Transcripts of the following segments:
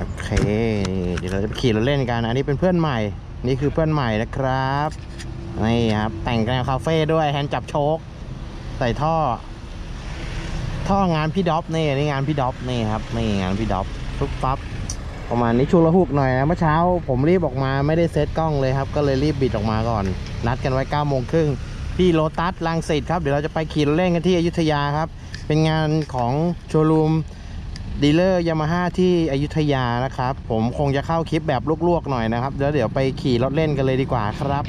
โอเคนี่เดี๋ยวเราจะขี่รถเล่นกันอันนี้เป็นเพื่อนใหม่ นี่คือเพื่อนใหม่นะครับนี่ครับแต่งกันคาเฟ่ด้วยแฮนด์จับโชคใส่ท่อ ท่องานพี่ด็อปนี่นี่งานพี่ด็อปนี่ครับนี่งานพี่ด็อปปุ๊บปั๊บประมาณนี้ชุลหุกหน่อยนะเมื่อเช้า ผมรีบออกมาไม่ได้เซตกล้องเลยครับ ก็เลยรีบบิดออกมาก่อน นัดกันไว้9ก้าโมงครึ่งที่โลตัสลังสิตครับเดี๋ยวเราจะไปขี่รถเล่นกันที่อยุธยาครับ เป็นงานของโชว์รูม ดีลเลอร์ยามาฮ่าที่อยุธยานะครับ ผมคงจะเข้าคลิปแบบลวกๆหน่อยนะครับ แล้วเดี๋ยวไปขี่รถเล่นกันเลยดีกว่าครับ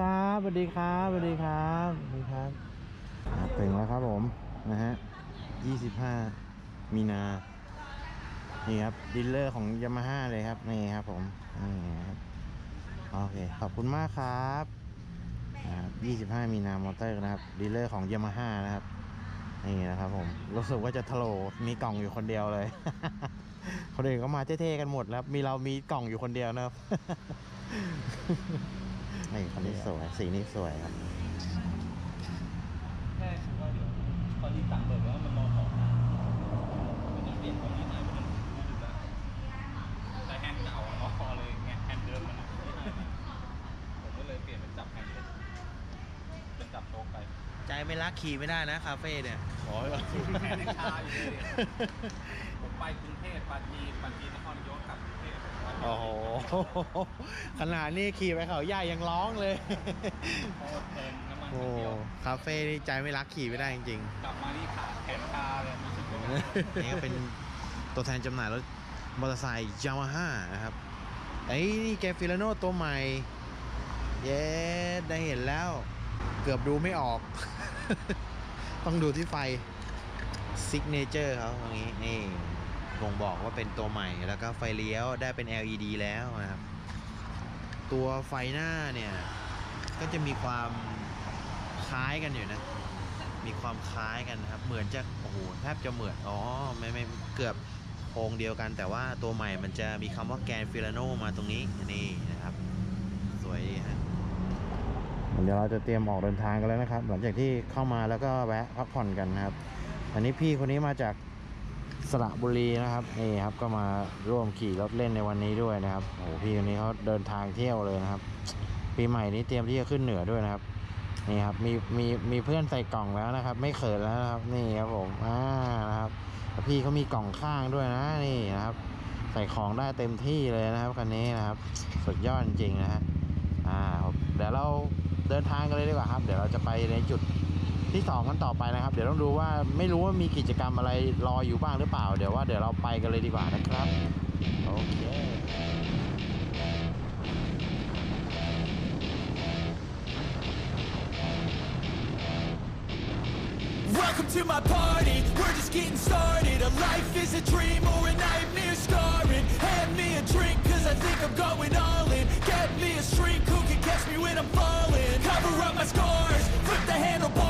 ครับสวัสดีครับสวัสดีครับสวัสดีครับอ่าถึงแล้วครับผมนะฮะ25 มีนานี่ครับดีลเลอร์ของยามาฮ่าเลยครับนี่ครับผมนี่ครับโอเคขอบคุณมากครับนะครับ25 มีนามอเตอร์นะครับดีลเลอร์ของยามาฮ่านะครับนี่นะครับผมรู้สึกว่าจะทะโลมีกล่องอยู่คนเดียวเลยคนอื่นก็มาเท่ๆกันหมดแล้วมีเรามีกล่องอยู่คนเดียวนะครับ นี่คันนี้สวย สีนี้สวยครับแค่คือว่าเดี๋ยวตอนที่สั่งเบิกว่ามันรอของนะมันจะเปลี่ยนตอนนี้หน่อยมันรู้สึกว่าแต่แฮนด์เก่าอะเนาะพอเลยไงแฮนด์เดิมมันอะไม่ได้ผมก็เลยเปลี่ยนเป็นจับแฮนด์เลยเป็นจับโต๊ะไป ใจไม่รักขี่ไม่ได้นะคาเฟ่เนี่ยขอเลยแฮนด์ยังชาอยู่เลยผมไปกรุงเทพปาจีนปาจีนนครนายก โอ้โห ขนาดนี้ขี่ไปเขาใหญ่ยังร้องเลยโคตรเติมน้ำมันโอ้นิดเดียวคาเฟ่นี่ใจไม่รักขี่ไม่ได้จริงกลับมานี่ขาแขนชาเลยรู้สึกว่า ๆ นี่ก็เป็นตัวแทนจำหน่ายรถมอเตอร์ไซค์ยามาฮ่านะครับไอ้นี่แกฟิลาโนตัวใหม่ เย้ได้เห็นแล้ว เกือบดูไม่ออก ต้องดูที่ไฟซิกเนเจอร์เขาตรงนี้ นี่ บ่งบอกว่าเป็นตัวใหม่แล้วก็ไฟเลี้ยวได้เป็น LED แล้วนะครับ ตัวไฟหน้าเนี่ยก็จะมีความคล้ายกันอยู่นะ มีความคล้ายกันนะครับ เหมือนจะโอ้โหแทบจะเหมือนอ๋อไม่ไม่เกือบโครงเดียวกัน แต่ว่าตัวใหม่มันจะมีคำว่าแกนฟิลาโนมาตรงนี้นี่นะครับ สวยดีฮะเดี๋ยวเราจะเตรียมออกเดินทางกันแล้วนะครับ หลังจากที่เข้ามาแล้วก็แวะพักผ่อนกันนะครับ อันนี้พี่คนนี้มาจาก สระบุรีนะครับนี่ครับก็มาร่วมขี่รถเล่นในวันนี้ด้วยนะครับโอ้โหพี่คนนี้เขาเดินทางเที่ยวเลยนะครับ ปีใหม่นี้เตรียมที่จะขึ้นเหนือด้วยนะครับนี่ครับมีมีมีเพื่อนใส่กล่องแล้วนะครับ ไม่เขินแล้วนะครับนี่ครับผมอ่านะครับพี่เขามีกล่องข้างด้วยนะนี่นะครับ ใส่ของได้เต็มที่เลยนะครับคันนี้นะครับ สุดยอดจริงๆนะฮะอ่าเดี๋ยวเราเดินทางกันเลยดีกว่าครับ เดี๋ยวเราจะไปในจุด ที่2กันต่อไปนะครับ เดี๋ยวต้องดูว่าไม่รู้ว่ามีกิจกรรมอะไรรออยู่บ้างหรือเปล่า เดี๋ยวว่าเดี๋ยวเราไปกันเลยดีกว่านะครับโอเคเ Cover up my scars, flip the handlebars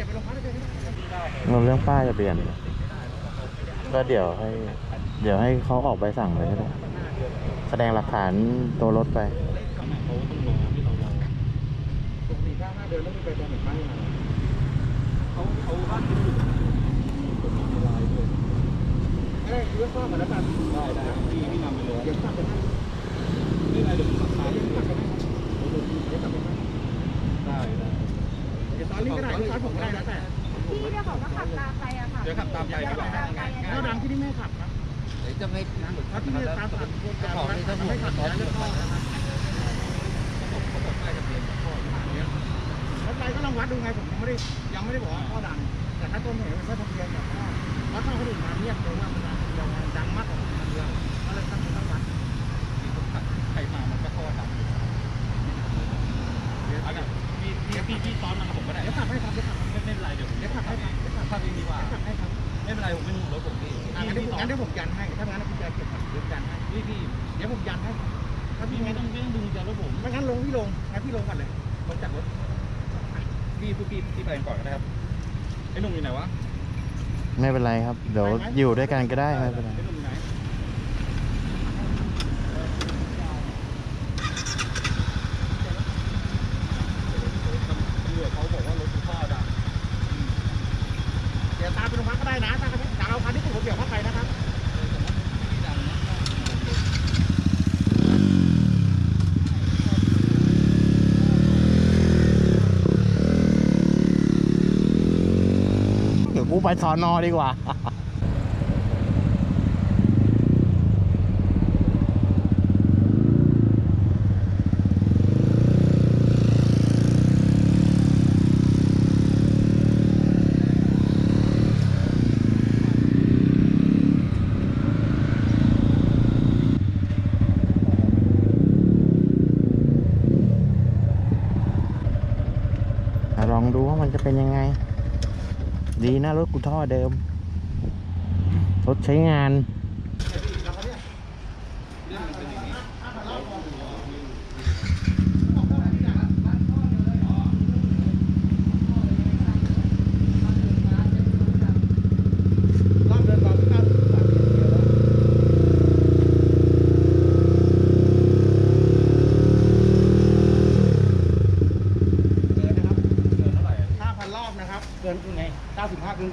ดี๋ยวไปโรงพักเลยนนเรื่องป้ายจะเปลี่ยน ก็เดี๋ยวให้ เดี๋ยวให้เขาออกใบสั่งเลยก็ได้แสดงหลักฐานตัวรถไป ปกติถ้าถ้าเดินแล้วมีใบตองหนึ่งป้ายเขาเขาบ้านที่อยู่ผมมีลายด้วยได้เรื่องข้อมาแล้วกันได้ได้พี่พี่นำไปเลยเดี๋ยวขับไปให้ไม่เป็นไรเดี๋ยวผมขับตามเดี๋ยวขับไปให้เดี๋ยวขับไปให้ได้ได้ อนนี้ก็ได้ตอนผมก็ได้แล้วแต่พี่เจ้าของก็ขับตามไปอะค่ะเดี๋ยวขับตามไปดีกว่าข้าวดังที่นี่ไม่ขับนะเดี๋ยวจะไม่นั่งถ้าที่นี่ตามผ่านคนกลางไม่ขับนะเรื่องข้อนะครับรถไฟก็ลองวัดดูไงผมยังไม่ได้ยังไม่ได้บอกว่าข้อดัง แต่ถ้าต้นเหตุเป็นข้อทะเบียนแบบว่าวัดข้อคนอื่นมาเรียกเลยว่ามันดังดังมากกว่าคนเดียวก็เลยต้องต้องวัดใครมามันก็เข้าทางเอาแบบ พี่พี่พี่พี่ซ้อนมากับผมก็ได้เดี๋ยวขับให้ครับเดี๋ยวขับไม่ไม่เป็นไรเดี๋ยวเดี๋ยวขับให้ครับเดี๋ยวขับขับเองดีกว่าเดี๋ยวขับให้ครับไม่เป็นไรผมไม่รู้รถผมพี่อะงั้นเดี๋ยวผมงั้นเดี๋ยวผมยันให้ถ้างั้นพี่จะเก็บบัตรเดี๋ยวยันให้พี่พี่เดี๋ยวผมยันให้ถ้าพี่พี่ไม่ไม่ต้ต้อองงไม่ต้องดึงจากรถผมไม่งั้นลงพี่ลงงั้นพี่ลงก่อนเลยลงจากรถพี่พี่พี่พี่ไปก่อนก็ได้ครับไอ้หนุ่มอยู่ไหนวะ ไม่เป็นไรครับ เดี๋ยวอยู่ด้วยกันก็ได้ไม่เป็นไรไอ้หนุ่มอยู่ไหนตำรวจเขาบอกว่ารถคุณพ่อดัง เดี๋ยวตามไปโรงพักก็ได้นะถ้าเขาจะเอาคันที่ถูกระเบียบเข้าไปนะครับ เดี๋ยวกู ไปสอนอดีกว่า ลองดูว่ามันจะเป็นยังไง ดีนะรถกูท่อเดิม รถใช้งาน รอบเดินรอบที่เก้าสิบบาทเดียวแล้วเกินนะครับ เงินเท่าไหร่ ห้าพันรอบนะครับ เกินยังไงเก้าสิบห้าคือ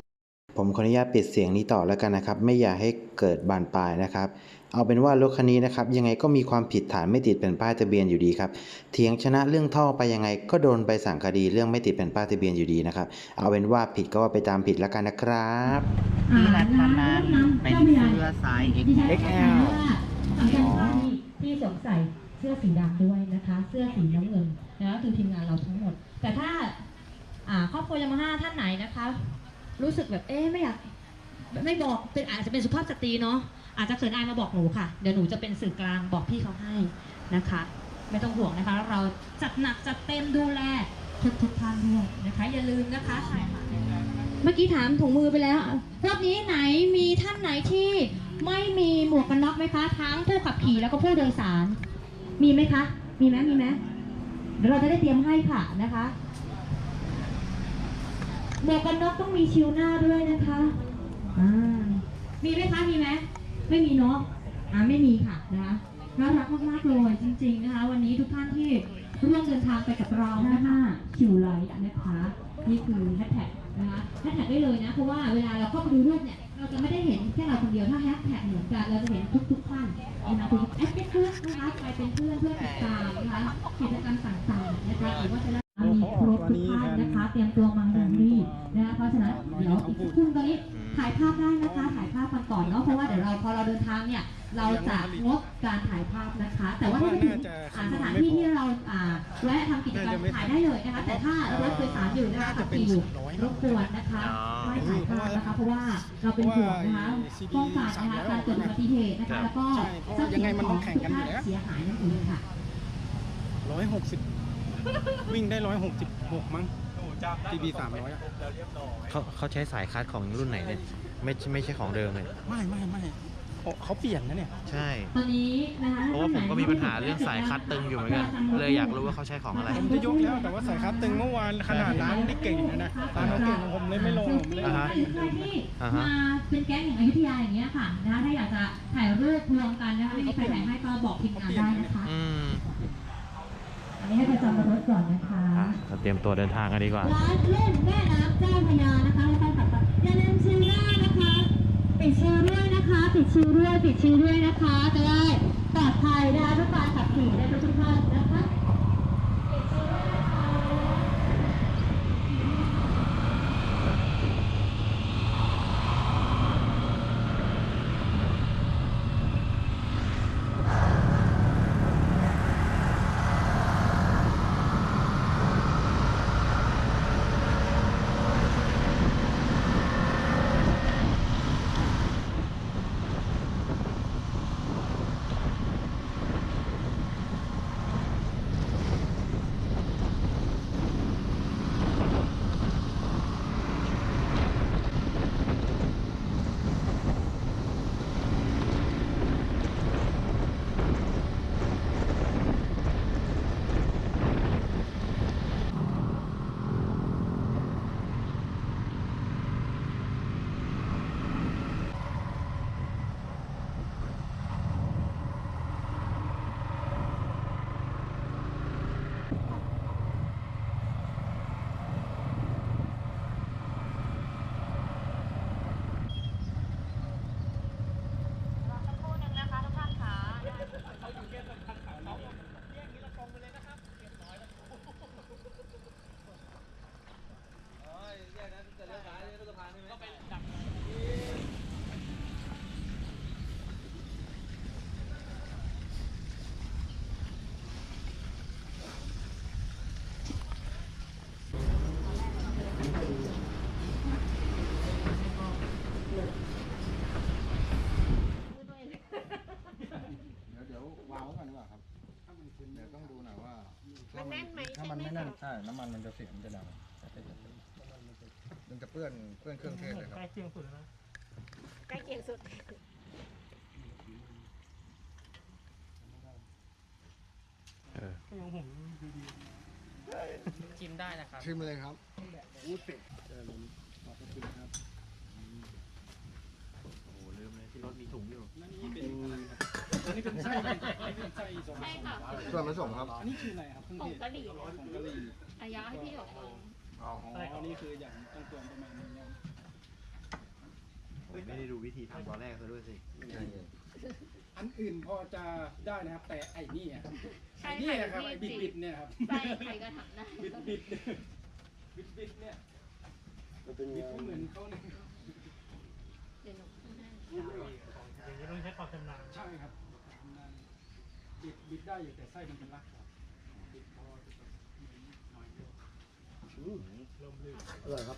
ผมขออ นุญาตปิดเสียงนี้ต่อแล้วกันนะครับ ไม่อยากให้เกิดบานปลายนะครับ เอาเป็นว่ารถคันนี้นะครับ ยังไงก็มีความผิดฐานไม่ติดเป็นป้ายทะเบียนอยู่ดีครับเถียงชนะเรื่องท่อไปยังไง ก็โดนใบสั่งคดีเรื่องไม่ติดเป็นป้ายทะเบียนอยู่ดีนะครับ เอาเป็นว่าผิดก็ว่าไปตามผิดแล้วกันนะครับที่รัฐนั้นเป็นเสื้อไซส์ XL สำคัญที่ที่สวมใส่เสื้อสีดำด้วยนะคะ เสื้อสีน้ำเงินนะคือทีมงานเราทั้งหมด แต่ถ้าอ่าครอบครัวยามาฮ่าท่านไหนนะคะ รู้สึกแบบเอ๊ะไม่อยากไม่บอกเป็นอาจจะเป็นสุภาพสตรีเนาะอาจจะเขินอายมาบอกหนูค่ะ เดี๋ยวหนูจะเป็นสื่อกลางบอกพี่เขาให้นะคะ ไม่ต้องห่วงนะคะ เราจัดหนักจัดเต็มดูแลทุกทุกๆท่านด้วยนะคะ อย่าลืมนะคะเมื่อกี้ถามถุงมือไปแล้วรอบนี้ไหนมีท่านไหนที่ไม่มีหมวกกันน็อกไหมคะทั้งผู้ขับขี่แล้วก็ผู้โดยสาร มีไหมคะ มีไหมมีไหมเดี๋ยวเราจะได้เตรียมให้ค่ะนะคะ หมวกกันน็อกต้องมีชิวหน้าด้วยนะคะอ่ามีไหมคะมีไหมไม่มีเนาะอ่าไม่มีค่ะนะคะน่ารักมากๆเลยจริง ๆนะคะ วันนี้ทุกท่านที่ร่วมเดินทางไปกับเรานะคะคิวไลท์นะคะนี่คือแฮชแท็กนะคะแฮชแท็กได้เลยนะเพราะว่าเวลาเราเข้าไปดูรูปเนี่ยเราจะไม่ได้เห็นแค่เราคนเดียวถ้าแฮชแท็กเหมือนกันเราจะเห็นทุกๆท่านนะคะคุณแอดเป็นเพื่อนนะคะไปเป็นเพื่อนเพื่อติดตามนะคะกิจกรรมต่างๆนะคะหรือว่าจะ ราะฉะนั้นเดี๋ยวอีกสักครู่ตอนนี้ถ่ายภาพได้นะคะ ถ่ายภาพกันก่อนเนาะเพราะว่าเดี๋ยวเราพอเราเดินทางเนี่ยเราจะงดการถ่ายภาพนะคะ แต่ว่าถ้าไปถึงอ่าสถานที่ที่เราอ่าแวะทำกิจกรรมถ่ายได้เลยนะคะ แต่ถ้ารถโดยสารอยู่นะคะขับขี่อยู่รบกวนนะคะไม่ถ่ายภาพนะคะเพราะว่าเราเป็นห่วงนะคะป้องกันนะคะการเกิดอุบัติเหตุนะคะแล้วก็ทรัพย์สินของทุกท่านเสียหายนั่นเองค่ะร้อยหกสิบวิ่งได้ร้อยหกสิบหกมั้งโอ้จำได้ TB 300อะแล้วเรียบร้อยเขาเขาใช้สายคัดของรุ่นไหนเนี่ย ไม่ใช่ไม่ใช่ของเดิมเลย ไม่ไม่ไม่เขาเขาเปลี่ยนนะเนี่ย ใช่ตอนนี้นะคะเพราะว่าผมก็มีปัญหาเรื่องสายคัดตึงอยู่เหมือนกัน เลยอยากรู้ว่าเขาใช้ของอะไร ผมจะยกแล้วแต่ว่าสายคัดตึงเมื่อวานขนาดร้านที่เก่งนะนะร้านเขาเก่งของผมเลยไม่ลงผมเลยอ่าฮะใครที่อ่าฮะ มาเป็นแก๊งอย่างอยุธยาอย่างเงี้ยค่ะนะคะถ้าอยากจะถ่ายรูปรวมกันนะคะไม่มีใครถ่ายให้ก็บอกทีมงานได้นะคะ อืมอั นนี้ให้ประจำรถก่อนนะคะอะเราเตรียมตัวเดินทางกันดีกว่า ร้านเล่นแม่น้ำเจ้าพระยานะคะและแฟนคลับอย่าลืมชิลหน้านะคะ ปิดชิลด้วยนะคะ ปิดชิลด้วยปิดชิลด้วยนะคะ จะได้ปลอดภัยนะคะทุกการขับขี่ได้ทุกท่านนะคะ มันแน่นไหมถ้ามันไม่แน่นใช่น้ำมันมันจะเสียมันจะดำมันจะเปื้อนเปื้อนเครื่องเทศเลยครับ ใกล้เคียงสุดเออชิมได้นะครับ ชิมเลยครับ โอ้โหลืมเลยที่รถมีถุงอยู่ ใช่ค่ะส่วนผสมครับผงกะหรี่อายะให้พี่หยกลองผมไม่ได้ดูวิธีทำตอนแรกซะด้วยสิ อันอื่นพอจะได้นะครับ แต่ไอ้นี่อะครับใช่ไอ้นี่ค่ะนะครับไอ้บิดบิดๆเนี่ยครับใช่ใครก็ทำได้บิดบิดบิดบิดๆเนี่ยบิดไม่เหมือนเขาเนี่ยเดี๋ยวหนูพูดให้ใช่ครับ บิดบิดได้อยู่แต่ไส้มันเป็นรักครับบิดพอจะแบบหน่อยเดียวอร่อยครับ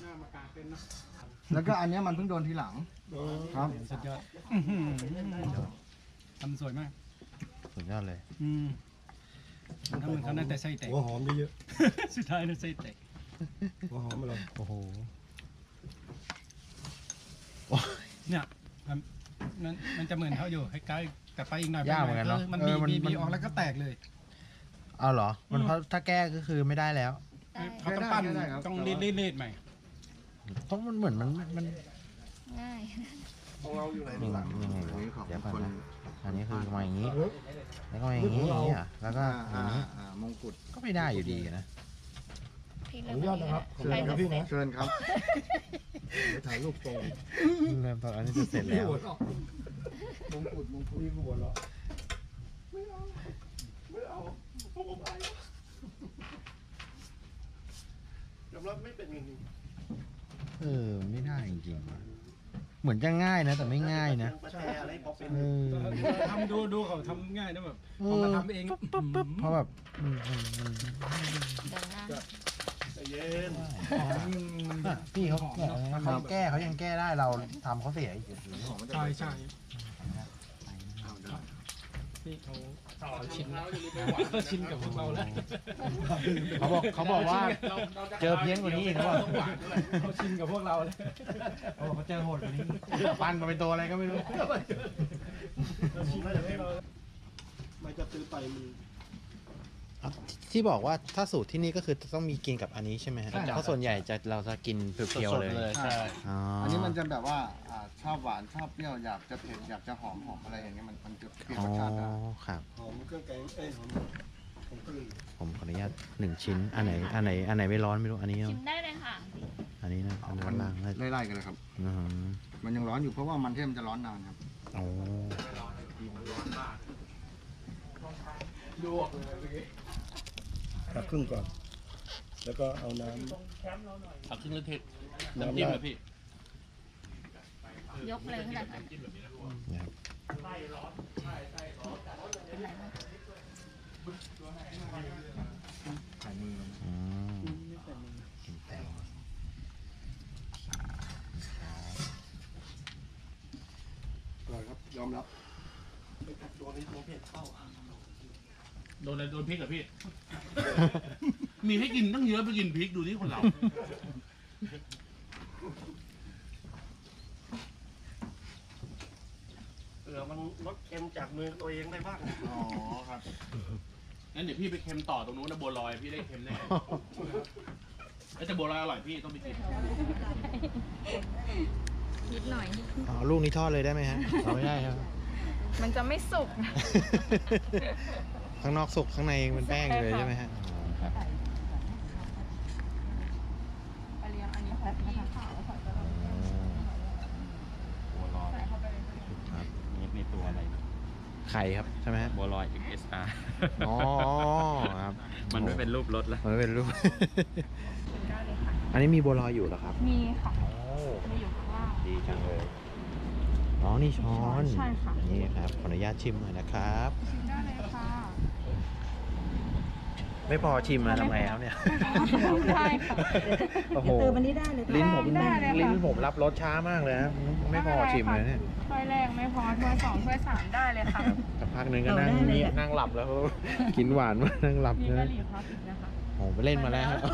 หน้ามากางเป็นเนอะแล้วก็อันเนี้ยมันเพิ่งโดนทีหลัง ครับ สุดยอดทำสวยมาก สุดยอดเลย อืมถ้ามันเขาน่าแต่ไส้แตกหัวหอมเยอะสุดท้ายน่าไส้แตกๆหัวหอมมาเลยโอ้โหเนี่ยมันมันมันจะเหมือนเขาอยู่คล้ายๆ แต่ไปอีกหน่อยยากเหมือนกันเนอะมันเอมีอมันมีมัน มีออกแล้วก็แตกเลย เอาเหรอ มันเพราะถ้าแก้ก็คือไม่ได้แล้ว ได้เขาต้องปั้นไม่ได้ครับ ต้องรีดรีดรีดใหม่เพราะมันเหมือนมันมันง่าย ของเราอยู่ไหนยังไงยังไงอันนี้ของเดี๋ยวก่อนคนนะอันนี้คือมาอย่างนี้ แล้วก็มาอย่างนี้อย่างนี้อะแล้วก็ออ่าย่างนี้อ่ามงกุฎก็ไม่ได้อยู่ดีนะ พี่เริ่มยอดนะครับเชิญครับพี่นะเชิญครับถ่ายรูปตรงเริ่มตอนอันนี้จะเสร็จแล้ว มงกุฎมงกุฎมีหัวเหรอเออ ไม่ได้จริงๆว่ะเหมือนจะง่ายนะ แต่ไม่ง่ายนะเออ ทำดูดูเขาทำง่ายนะแบบเอพออมาทำเองปุ๊บปุ๊บปุ๊บเพราะแบบ มันมันมันเดินหน้า อะพี่เขาเขาแก้เขายังแก้ได้เราทำเขาเสียอีกใช่ใช่นี่เขาเขาชินเขาชินกับพวกเราแล้วเขาบอกเขาบอกว่าเจอเพี้ยนกว่านี้อีกแล้วอะเขาชินกับพวกเราแล้วเขาบอกเขาเจอโหดกว่านี้ปั้นมาเป็นตัวอะไรก็ไม่รู้มันจะซื้อไปมัน ที่บอกว่าถ้าสูตรที่นี่ก็คือต้องมีกินกับอันนี้ใช่ไหมฮะใช่ครับ เพราะส่วนใหญ่จะเราจะกินเพียวๆเลยใช่ อ๋ออัอันนี้มันจะแบบว่าอ่าชอบหวานชอบเปรี้ยวอยากจะเผ็ดอยากจะหอมหอมอะไรอย่างเงี้ยมันมันจะเปลี่ยนอ๋อรสชาติได้ครับ หอมเครื่องแกงเอ้ยหอมผมกะหรี่ผมขออนุญาตหนึ่งชิ้น อันไหน อันไหน อันไหนไม่ร้อนไม่รู้ อันนี้ชิมได้เลยค่ะ อันนี้นะ อันด้านล่างนะไล่ๆกันเลยครับ อืมมันยังร้อนอยู่เพราะว่ามันเทศมันจะร้อนนานครับโอ้ตัก ครึ่งก่อน แล้วก็เอาน้ำผักครึ่งละเทศน้ำน้ำจิ้มราดเลยพี่ ยกเลยก็ได้ค่ะนะครับเป็นไรบ้างอืมกินแตงอร่อยครับยอมรับ ไปตักตัวนี้ตัวเผ็ดเข้า โดนอะไรโดนพริกเหรอพี่ มีให้กินตั้งเยอะไปกินพริกดูที่คนเราเออมันลดเค็มจากมือตัวเองได้บ้าง อ๋อครับ งั้นเดี๋ยวพี่ไปเค็มต่อตรงนู้นนะบัวลอยพี่ได้เค็มแน่เอ้ยแต่บัวลอยอร่อยพี่ต้องไปกิน นิดหน่อย อ๋อลูกนี้ทอดเลยได้ไหมฮะเอาไม่ได้ครับ มันจะไม่สุก ข้างนอกสุกข้างในเป็นแป้งเลยใช่ไหมฮะอ๋อครับไปเลี้ยงอันนี้แพ็คนะคะบัวลอยครับนี่ในตัวอะไรไข่ครับใช่ไหมฮะบัวลอย XSR อ๋อครับมันไม่เป็นรูปรถแล้วมันไม่เป็นรูป ได้เลยค่ะ อันนี้มีบัวลอยอยู่เหรอครับมีค่ะโอ้มีอยู่ข้างล่าง ดีจังเลยอ๋อนี่ช้อนใช่ค่ะ นี่ครับขออนุญาตชิมหน่อยนะครับ ชิมได้เลยค่ะ ไม่พอชิมมาทำไงครับเนี่ยได้ค่ะโอ้โหลิ้นผมได้เลยค่ะ ลิ้นผมรับรสช้ามากเลยครับไม่พอชิมเลยเนี่ยถ้วยแรกไม่พอถ้วยสองถ้วยสามได้เลยค่ะสักพักหนึ่งก็นั่งเงียบนั่งหลับแล้ว กินหวานมากนั่งหลับมีนะกะหรี่พับอีกนะคะโอ้โหไปเล่นมาแล้วครับ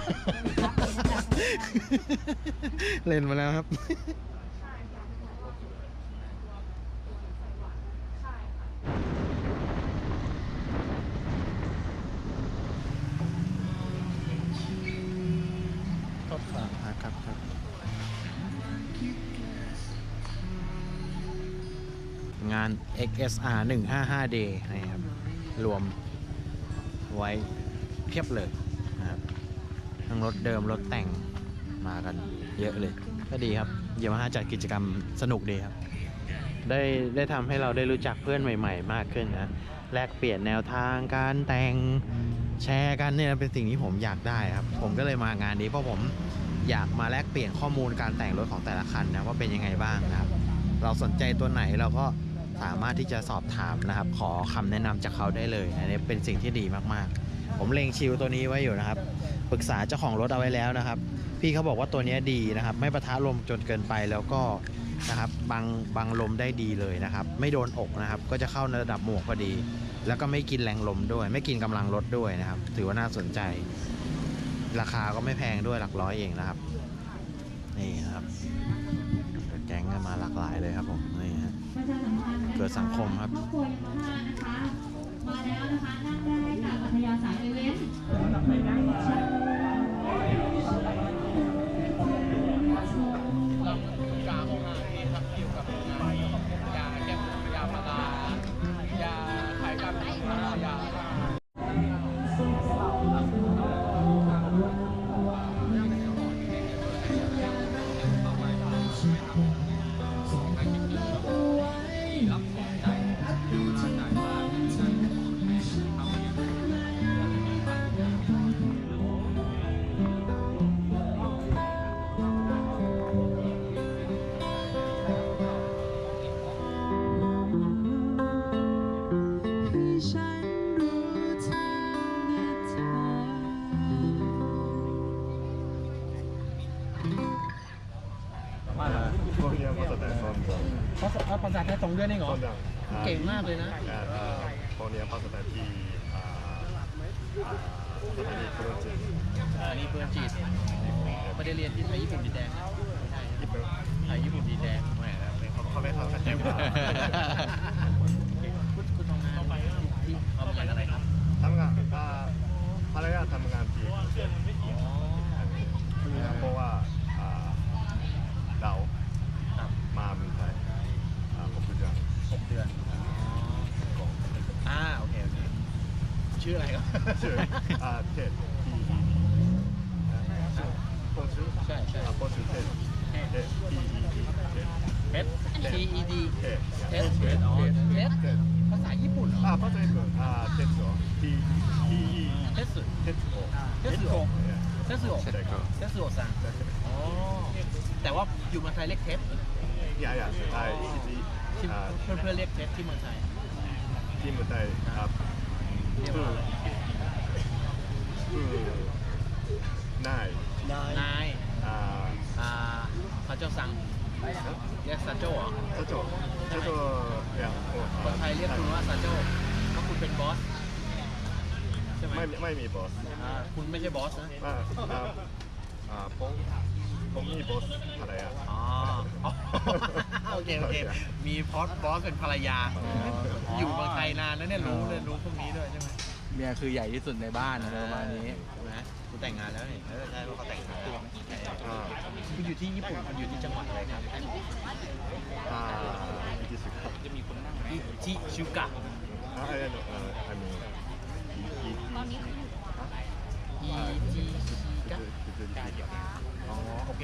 เล่นมาแล้วครับครับาน XSR 155 Day นะครับรวมไว้เพียบเลยนะครับทั้งรถเดิมรถแต่งมากันเยอะเลย ก็ดีครับเยามาฮ่าจัดกิจกรรมสนุกดีครับ ได้ได้ทำให้เราได้รู้จักเพื่อนใหม่ๆ มากขึ้นนะแลกเปลี่ยนแนวทางการแต่งแชร์กันเนี่ยเป็นสิ่งที่ผมอยากได้ครับ ผมก็เลยมางานนี้เพราะผมอยากมาแลกเปลี่ยนข้อมูลการแต่งรถของแต่ละคันนะว่าเป็นยังไงบ้างนะครับ เราสนใจตัวไหนเราก็ สามารถที่จะสอบถามนะครับ ขอคำแนะนำจากเขาได้เลยอันนี้เป็นสิ่งที่ดีมากๆ ผมเล็งชิวตัวนี้ไว้อยู่นะครับปรึกษาเจ้าของรถเอาไว้แล้วนะครับ พี่เขาบอกว่าตัวนี้ดีนะครับ ไม่ประทะลมจนเกินไปแล้วก็นะครับบังบังลมได้ดีเลยนะครับ ไม่โดนอกนะครับ ก็จะเข้าในระดับหมวกพอดี แล้วก็ไม่กินแรงลมด้วย ไม่กินกำลังรถด้วยนะครับ ถือว่าน่าสนใจ ราคาก็ไม่แพงด้วยหลักร้อยเองนะครับนี่นะครับแก๊งกันมาหลากหลายเลยครับผม กิดสังคมครับครอบครัวยามาฮ่านะคะ มาแล้วนะคะนั่งได้ค่ะอัธยาศัยเอเวน ภาษาภาษาไทยสองเดือนเองเหรอเก่งมากเลยนะตอนเรียนภาษาไทยที่อ่าอ่าสถานีโปรเจกต์อันนี้เพื่อนจีดไม่ได้เรียนที่ไทยญี่ปุ่นดินแดงนะไม่ใช่ญี่ปุ่นไทยญี่ปุ่นดินแดง ไม่นะเขาเขาไม่ทำกันเต็มว่า คุณคุณทำงานที่ทำงานอะไรครับ ทำงานอ่าภรรยาทำงานที่เพราะว่าอ่าเรา ครับ มาเมืองไทยอ่าหกเดือน หกเดือนอ่าโอเคโอเคชื่ออะไรครับ ชื่ออ่าเทศที่คนชื่อ ใช่ใช่อ่าคนชื่อเทศเทศที่เทศเพชร T E D เทศเทสเทสอ๋อเทสภาษาญี่ปุ่นเหรออ่าภาษาญี่ปุ่นอ่าเทศเหรอที่ที่เทสเทศโอเทสโอเทสโอใช่ครับ เทสโอซังอ๋อแต่ว่าอยู่เมืองไทยเรียกเทสอย่าอย่าไอ้ที่ที่อ่าเพื่อนเพื่อนๆเรียกเทสที่เมืองไทยที่เมืองไทยครับเรียกคือว่าอะไรคือนาย นาย อ่าอ่าซาโจซังเรียกซาโจเหรอเจ้าโจเจ้าโจอย่างคนไทยเรียกคุณว่าซาโจเพราะคุณเป็นบอสใช่ไหมไม่ไม่มีบอสอ่าคุณไม่ใช่บอสนะ อ่าอ่าอ่าผมผมมีบอสอะไรอะ อ๋ออ๋อโอเคโอเค มีพอสบอสเป็นภรรยา อยู่เมืองไทยนานแล้วเนี่ยรู้เลยรู้พวกนี้ด้วยใช่ไหมเมียคือใหญ่ที่สุดในบ้านอะไรประมาณนี้ ใช่ไหมคุณ แต่งงานแล้วนี่เออใช่ว่าเขาแต่งงานตัวไหมอ่าคุณอยู่ที่ญี่ปุ่นคุณอยู่ที่จังหวัดอะไรครับอ่าที่สุดครับจะมีคนนั่งที่ที่ชิวกะ อ่าไอ้เอ่อไอ้มีอีอีตอนนี้เขาอยู่อีจิชิกะคือคือคืออ๋อโอเค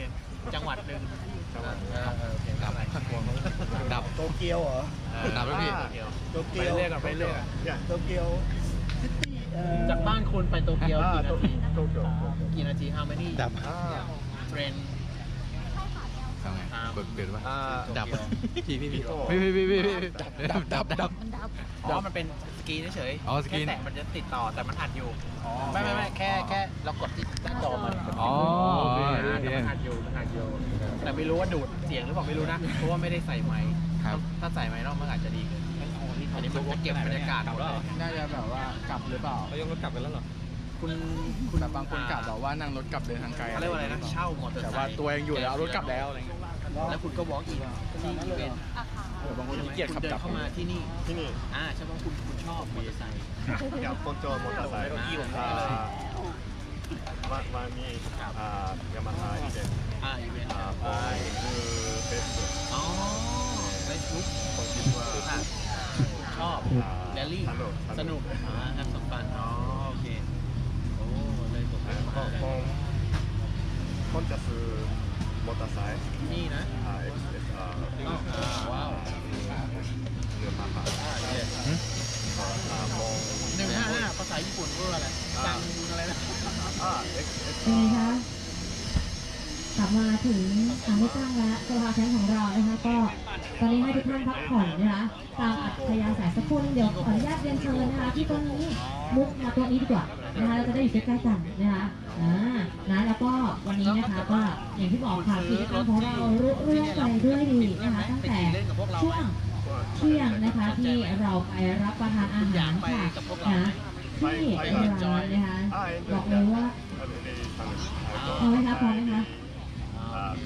จังหวัดหนึ่งจังหวัดเออเออโอเคดับดับโตเกียวเหรอดับแล้วพี่โตไปเกียวเรื่อยกันไปเรื่อยอย่าโตเกียวซิตี้เอ่อ จากบ้านคุณไปโตเกียวอ่ากี่โตนาทีโตเกียวกี่นาที how many ดับอ่า train ทำไงกดเปลี่ยนว่าอ่าดับพี่พี่พี่โตพี่พี่พี่พี่ดับดับดับมันดับอ๋อมันเป็นสกรีนเฉยๆอ๋อสกรีนแค่แตะมันจะติดต่อแต่มันอัดอยู่ไม่ไม่ไม่แค่แค่เรากดที่หน้าจอมันอ๋ออ่าโอเคแต่มันอัดอยู่มันอัดอยู่แต่ไม่รู้ว่าดูดเสียงหรือเปล่าไม่รู้นะเพราะว่าไม่ได้ใส่ไมค์ครับถ้าใส่ไมค์นอกมันอาจจะดีขึ้น อันนี้มันจะเก็บบรรยากาศหมดเลยน่าจะแบบว่ากลับหรือเปล่า เขายกรถกลับกันแล้วเหรอ คุณคุณแบบบางคนกลับแบบว่านั่งรถกลับเดินทางไกลเขาเรียกว่าอะไรนะเช่ามอเตอร์ไซแต่ค์ว่าตัวเองอยู่แล้วเอารถกลับแล้วอะไรเงี้ยแล้วคุณก็วอล์กอีกที่อีเวนต์เออบางคนใช่ไหมขี้เกียจคุขัณบเดิกลันบเข้ามาที่นี่ที่นี่อ่าใช่ไหมคุณคุณชอบมอเตอร์ไซค์อยากคนโจมอเตอร์ไซค์อ่าอ่าวันวันนี้อ่ายามาฮ่าอีเวนต์อ่าอีเวนต์อ่าไปคือเฟซบุ๊กอ๋อเฟซบุ๊กผมคิดว่าอะ ชอบอ่าแรลลี่สนุกสนุกอ่าแอปสมบันอ๋อโอเคโอ้เลยผมผมผมผมจะซื้อมอเตอร์ไซค์นี่นะอ่า XS อ่าอ่าว้าวเดือนมาฮ่าอ่าเดี๋ยวอ่ามองหนึ่งห้าห้าภาษาญี่ปุ่นพูดว่าอะไรจังอะไรนะอ่า XS เป็นไงคะกลับมาถึงทางที่ตั้งและสภาแชมป์ของเรานะคะก็ ตอนนี้ให้ทุกท่านพักผ่อนนะคะตามอัธยาศัยสักครู่นึงเดี๋ยวขออนุญาตเรียนเชิญนะคะที่ตรงนี้มุกมาตรงนี้ดีกว่านะคะเราจะได้อยู่ใกล้ๆกันนะคะอ่านะแล้วก็วันนี้นะคะก็อย่างที่บอกค่ะกิจกรรมของเรารุ่งเรื่องไปด้วยดีนะคะตั้งแต่ช่วงเที่ยงนะคะที่เราไปรับประทานอาหารค่ะนะที่ร้านนะคะบอกเลยว่าอันนี้ทางพอไหมคะพอไหมคะ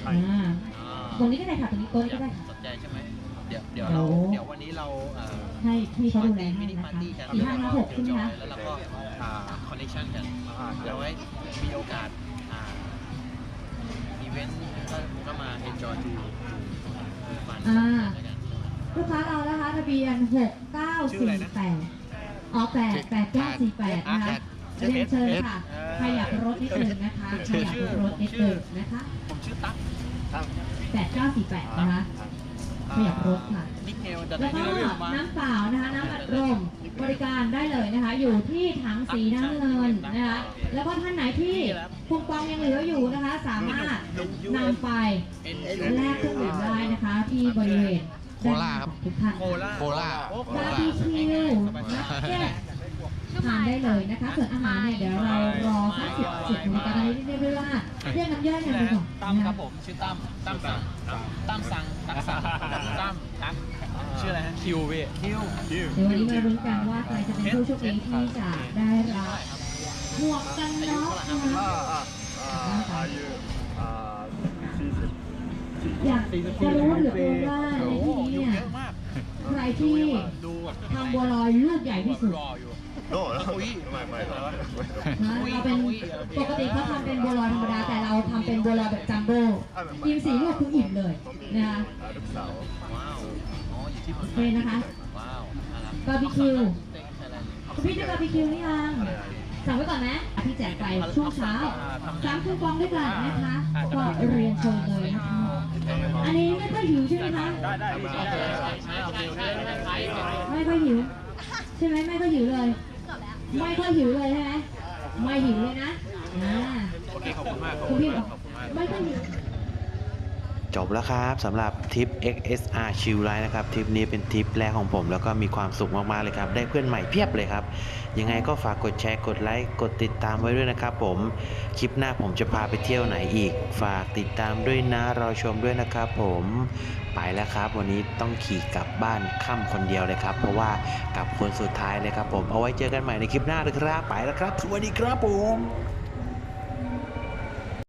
อ่าตรงนี้ก็ได้ค่ะตรงนี้โต๊ะนี้ก็ได้สนใจใช่ไหม เดี๋ยวเดี๋ยวเราเดี๋ยววันนี้เราเอ่อให้พี่เขาดูแลมิให้นินะปาร์คะตี้กันสี่ห้าห้าหกใช่ไหมคะแล้วเราก็อ่าคอนเนคชั่นกันอ่าเดี๋ยวไว้มีโอกาสอ่าอีเวนต์ก็ก็มา enjoy ดูดูฟันอ่าแล้วกัน ลูกค้าเรานะคะทะเบียนหกเก้าสี่แปดอ๋อแปดแปดเก้าสี่แปดนะคะเรียนเชิญค่ะขยับรถนิดนึงนะคะขยับรถนิดนึงนะคะผมชื่อตั๊กทางแปดเก้าสี่แปดนะคะ ขยับรถค่ะ นิกเนลจะแล้ได้วก็เรื่องมา น้ำเปล่านะคะน้ำอัดลมบริการได้เลยนะคะ อยู่ที่ถังสีน้ำเงินนะคะแล้วก็ท่านไหนที่คูปองยังเหลืออยู่นะคะ สามารถนำไปเป็นแลกเครื่องดื่มได้นะคะ ที่บริเวณโคราชครับทุกท่านโคราชโคราชโอ้โคบาราร์ชบีคิวนักเก็ต ทานได้เลยนะคะส่วนอาหารเนี่ยเดี๋ยวเรารอสักสิบสิบนาฬิกาตอนนี้เรียกได้ว่าเรียกน้ำย่อยกันดีกว่าตั้มนะครัคะบผมชื่อตั้มตั้มสั่งตั้มสั่งตักสั่งตั้มตักชชื่ออะไรฮะคิวพี่คิวคิวเดี๋ยววันนี้มาลุ้นกันว่าใครจะเป็นผู้โชคดีที่จะได้รับหมวกกันน็อกนะคะอยากจะรู้เหลือเกินว่าในที่นี้เนี่ย ใครที่ทำบัวลอยลูกใหญ่ที่สุดนะเราเป็นปกติเขาทำเป็นบัวลอยธรรมดาแต่เราทำเป็นบัวลอยแบบจัมโบ้กินสีลูกคืออิ่มเลยนะคะโอเคนะคะบาร์บีคิวคุณพี่ได้บาร์บีคิวหรือยังสั่งไว้ก่อนนะพี่แจกไปช่วงเช้าสามคูปองด้วยกันนะคะก็เรียนเชิญเลยนะคะ อันนี้ไม่ค่อยหิวใช่ไหมคะไม่ค่อยหิว ใช่ไหมไม่ค่อยหิวเลย ไม่ค่อยหิวเลยใช่ไหมไม่หิวเลยนะอ่าโอเคขอบคุณมากคุณพี่บอกไม่ค่อยหิว จบแล้วครับสำหรับทริป XSR ชิลไลน์นะครับทริปนี้เป็นทริปแรกของผม แล้วก็มีความสุขมาก ๆ เลยครับ ได้เพื่อนใหม่เพียบเลยครับ ยังไงก็ฝากกดแชร์ กดไลค์ กดติดตามไว้ด้วยนะครับผม คลิปหน้าผมจะพาไปเที่ยวไหนอีก ฝากติดตามด้วยนะ รอชมด้วยนะครับผมไปแล้วครับ วันนี้ต้องขี่กลับบ้านค่ำคนเดียวเลยครับ เพราะว่ากลับคนสุดท้ายเลยครับผมเอาไว้เจอกันใหม่ในคลิปหน้าเลยครับ ไปแล้วครับ สวัสดีครับผม